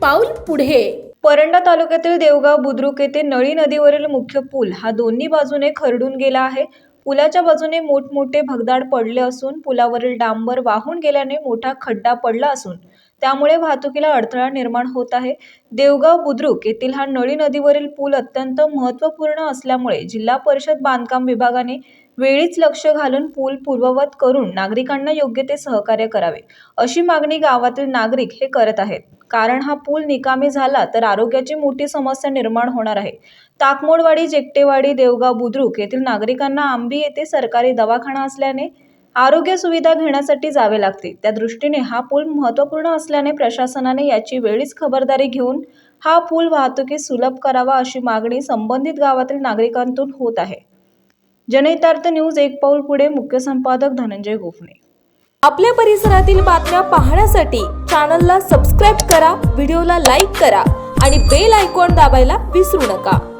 पाऊल पुढे. परंडा तालुक्यातील देवगाव बुद्रुक येथे नळी नदीवरील मुख्य पूल हा दोन्ही बाजूने खरडून गेला आहे. पुलाच्या बाजूने मोठमोठे भगदाड पडले असून पुलावरील डांबर वाहून गेल्याने मोठा खड्डा पडला असून त्यामुळे वाहतुकीला अडथळा निर्माण होत आहे. देवगाव बुद्रुक येथील हा नळी नदीवरील पूल अत्यंत महत्त्वपूर्ण असल्यामुळे जिल्हा परिषद बांधकाम विभागाने वेळीच लक्ष घालून पूल पूर्ववत करून नागरिकांना योग्य ते सहकार्य करावे अशी मागणी गावातील नागरिक हे करत आहेत. कारण हा पूल निकामी झाला तर आरोग्याची मोठी समस्या निर्माण होणार आहे. ताकमोडवाडी जेकटेवाडी देवगाव बुद्रुक येथील नागरिकांना आंबी येथे सरकारी दवाखाना असल्याने आरोग्य सुविधा घेण्यासाठी जावे लागते. त्या दृष्टीने हा पूल महत्त्वपूर्ण असल्याने प्रशासनाने याची वेळीच खबरदारी घेऊन हा पूल वाहतुकीस सुलभ करावा अशी मागणी संबंधित गावातील नागरिकांतून होत आहे. जनहितार्थ न्यूज एक पाऊल पुढे. मुख्य संपादक धनंजय गोफणे. आपल्या परिसरातील बातम्या पाहण्यासाठी चॅनलला सबस्क्राईब करा व्हिडिओला लाईक करा आणि बेल आयकॉन दाबायला विसरू नका.